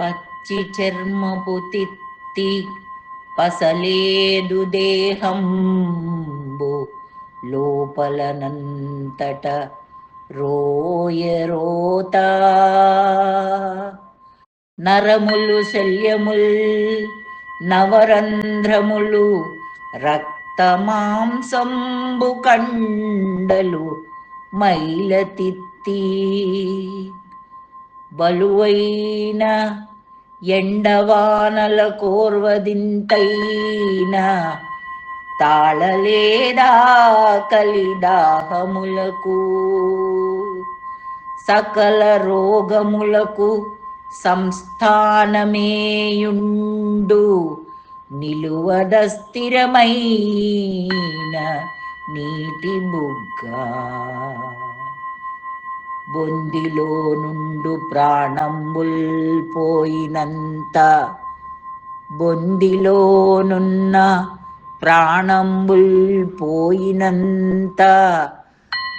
పచ్చి చర్మపు తిత్తి పసలేదు దేహంబు. లోపలనంతట రోయరోత నరములు శల్యముల్ నవరంధ్రములు రక్తమాంసంబు కండలు మైలతిత్తి. బలువైన ఎండవానల కోర్వదింతైన తాళలేదా కలిదాహములకు సకల రోగములకు సంస్థానమేయుండు నిలువద స్థిరమైన నీటి బుగ్గా. బొందిలో నుండు ప్రాణంబుల్ పోయినంత బొందిలోనున్న ప్రాణంబుల్ పోయినంత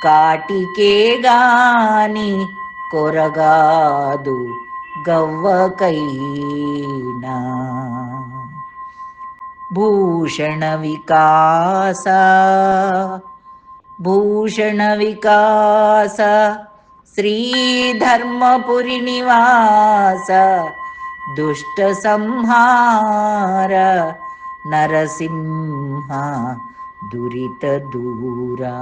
కాటికే గాని కొరగాదు గవ్వకైనా. భూషణ వికాస భూషణ వికాస श्रीधर्मपुरिनिवास दुष्टसंहार नरसिंहा दुरितदूरा।